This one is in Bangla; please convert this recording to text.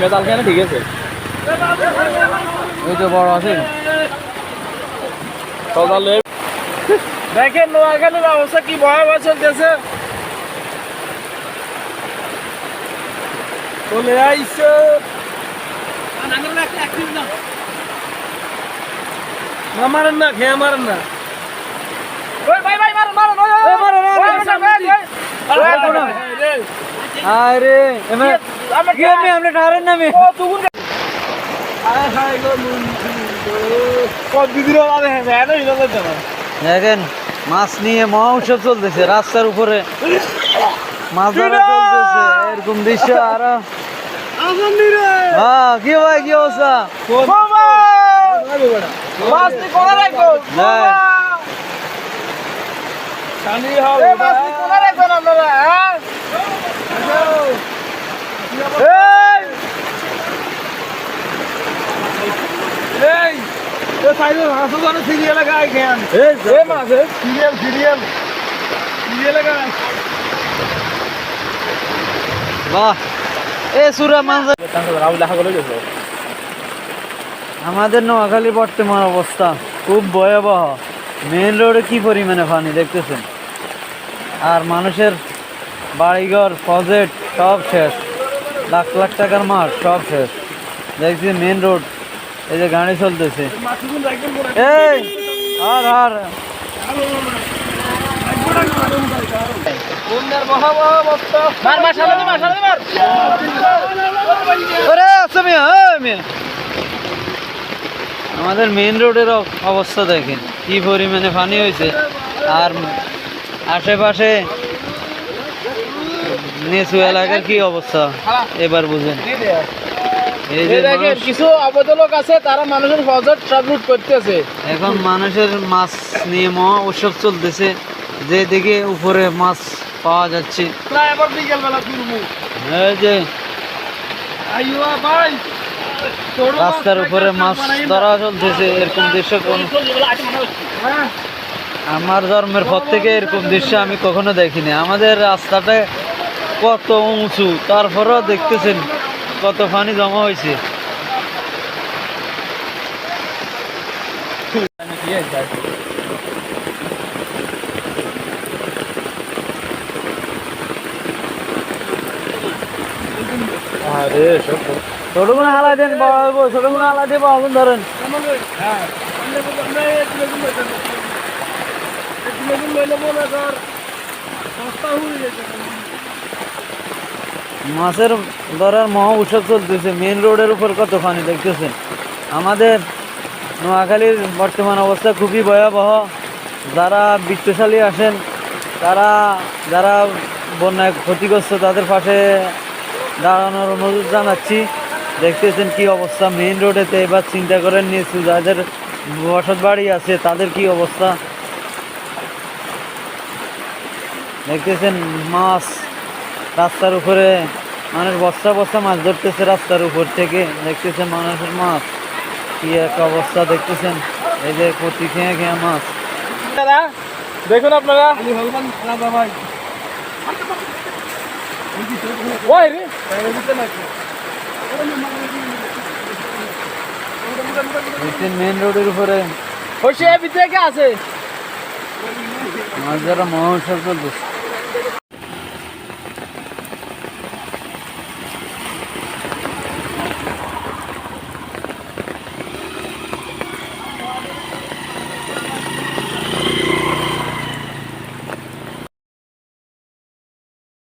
মেজাল খেয়ে ঠিক আছে ওই তো বড় আছে সকালে দেখেন নোয়াখালীর অবস্থা কি ভয়াবহ চলতেছে চলে আইসো না মারেন না খেয়ে মারেন না আরে আমি আমরা ঠারেন না আমি দেখেন মাছ নিয়ে মহা চলতেছে রাস্তার উপরে। মাছ ধরা চলতেছে এরকম দৃশ্য আর। হ্যাঁ কি ভাই কি অবস্থা? হ্যাঁ। বাহ। এ সুরা মাছ আমাদের নোয়াখালী বর্তমান অবস্থা খুব ভয়াবহ। মেন রোডে কি পরিমাণে পানি দেখতেছেন? আর মানুষের বাড়িঘর প্রজেক্ট সব শেষ। লাখ লাখ টাকার মাঠ সব শেষ। দেখছি মেন রোড এই যে গাড়ি চলতেছে। এই আর আর। মিয়া। আমাদের মেন রোডের অবস্থা দেখেন কি পরিমাণে পানি হয়েছে। আর আশেপাশে নিচু এলাকার কি অবস্থা? এবার বুঝেন। এই যে দেখেন কিছু অবৈধ আছে তারা মানুষের ফজর সব করতেছে। এখন মানুষের মাছ নিয়ে মহা উৎসব চলতেছে। যে দিকে উপরে মাছ পাওয়া যাচ্ছে। যে রাস্তার উপরে মাছ ধরা চলতেছে এরকম দৃশ্য কোন হ্যাঁ। আমার জন্মের পর থেকে এরকম দৃশ্য আমি কখনো দেখিনি। আমাদের রাস্তাটা কত উঁচু, তারপরেও দেখতেছেন কত পানি জমা হয়েছে। ছোট কোনো হালা দেন ছোট কোনো হালা দিয়ে বড় ধরেন। হ্যাঁ মাছের ধরার মহা উৎসব চলতেছে। মেন রোডের উপর কত পানি দেখতেছেন? আমাদের নোয়াখালীর বর্তমান অবস্থা খুবই ভয়াবহ। যারা বিত্তশালী আসেন, তারা, যারা বন্যায় ক্ষতিগ্রস্ত, তাদের পাশে দাঁড়ানোর অনুরোধ জানাচ্ছি। দেখতেছেন কি অবস্থা। মেন রোডেতে এবার চিন্তা করেন নিয়েছি যাদের বসত বাড়ি আছে, তাদের কি অবস্থা? দেখতেছেন মাছ রাস্তার উপরে মানুষ বস্তা বস্তা মাছ ধরতেছে রাস্তার উপর থেকে। দেখতেছেন মানুষের মাছ। কি এক অবস্থা দেখতেছেন। এই যে প্রতি খেয়ে খেয়ে মাছ। দেখুন আপনারা। মেন রোডের উপরে। আছে? মাছ ধরা মহোৎসব চলতেছে।